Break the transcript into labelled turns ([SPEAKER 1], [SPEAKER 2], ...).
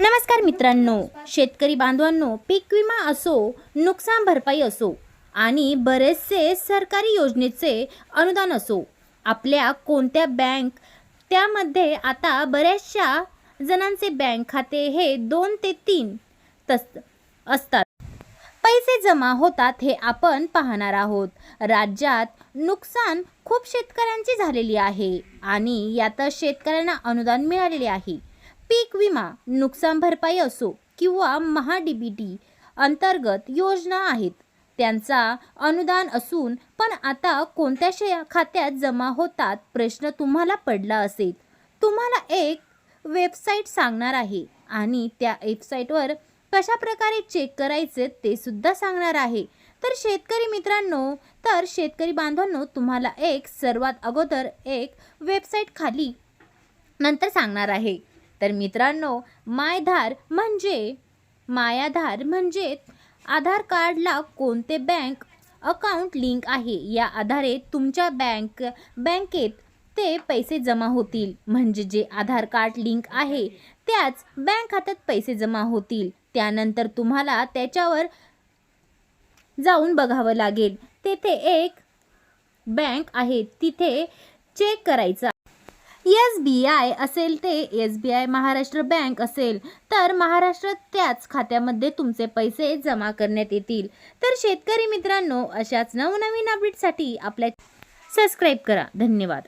[SPEAKER 1] नमस्कार मित्रांनो शेतकरी बांधवांनो पीक विमा असो नुकसान भरपाई असो आणि बरेचसे सरकारी योजनेचे अनुदान असो आपल्या कोणत्या बँक त्यामध्ये आता बऱ्याचशा जणांचे बँक खाते हे दोन ते तीन तस असतात. पैसे जमा होतात हे आपण पाहणार आहोत. राज्यात नुकसान खूप शेतकऱ्यांची झालेली आहे आणि यातच शेतकऱ्यांना अनुदान मिळालेले आहे. पीक विमा नुकसान भरपाई असो किंवा महा डी बी टी अंतर्गत योजना आहेत. त्यांचा अनुदान असून पण आता कोणत्या शे खात्यात जमा होतात प्रश्न तुम्हाला पडला असेल. तुम्हाला एक वेबसाईट सांगणार आहे आणि त्या वेबसाईटवर कशा प्रकारे चेक करायचे ते सुद्धा सांगणार आहे. तर शेतकरी मित्रांनो तर शेतकरी बांधवांनो तुम्हाला एक सर्वात अगोदर एक वेबसाईट खाली नंतर सांगणार आहे. तर मित्रांनो मायधार म्हणजे मायाधार म्हणजे आधार कार्डला कोणते बँक अकाउंट लिंक आहे? या आधारे तुमच्या बँक बँकेत ते पैसे जमा होतील. म्हणजे जे आधार कार्ड लिंक आहे त्याच बँक खात्यात पैसे जमा होतील. त्यानंतर तुम्हाला त्याच्यावर जाऊन बघावं लागेल. तेथे एक बँक आहे तिथे चेक करायचा. एस बी आय असेल ते S B I Maharashtra bank असेल तर महाराष्ट्र त्याच खात्यामध्ये तुमचे पैसे जमा करण्यात येतील. तर शेतकरी मित्रांनो अशाच नवनवीन अपडेटसाठी आपल्या सबस्क्राईब करा. धन्यवाद.